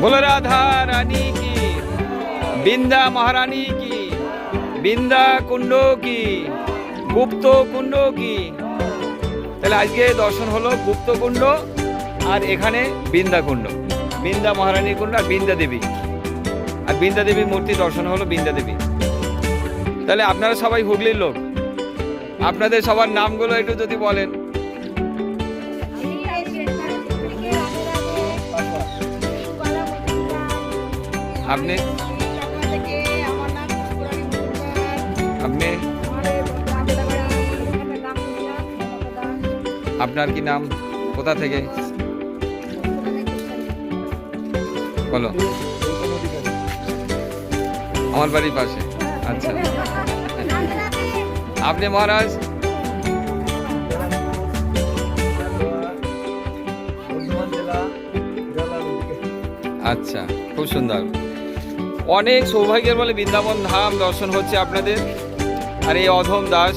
बोलो राधा रानी की बिंदा महारानी की বিন্দা কুণ্ড কি গুপ্ত কুণ্ড কি তাহলে আজকে দর্শন হলো গুপ্ত কুণ্ড আর এখানে বিন্দা কুণ্ড বিন্দা মহারানীর কুণ্ড আর বিন্দা দেবী আর বিন্দা দেবীর মূর্তি দর্শন হলো বিন্দা দেবী তাহলে আপনারা সবাই হুগলির লোক আপনাদের সবার নামগুলো একটু যদি বলেন আপনি? আপনি? আপনার কি নাম? কোথা থেকে? বলো। আমার বাড়ির পাশে। আচ্ছা। আপনি মহারাজ? আচ্ছা খুব সুন্দর। অনেক সৌভাগ্যের বলে বৃন্দাবন ধাম দর্শন হচ্ছে আপনাদের। আর এই অধম দাস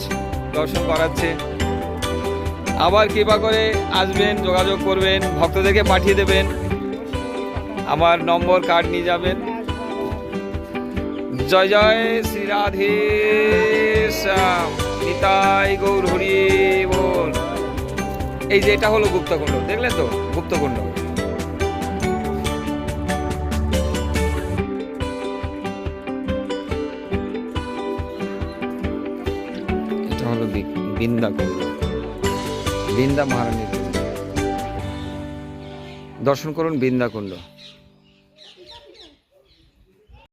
দর্শন করাচ্ছে। আবার কৃপা করে আসবেন, যোগাযোগ করবেন, ভক্তদেরকে পাঠিয়ে দেবেন। আমার নম্বর কার্ড নিয়ে যাবেন। জয় জয় শ্রী রাধে নিতাই গৌর হরি বল। এই যে এটা হলো গুপ্তকুণ্ড, দেখলেন তো? গুপ্তকুণ্ড। হলো বৃন্দা কুণ্ড বৃন্দা মহারানীর দর্শন করুন বৃন্দা কুণ্ড।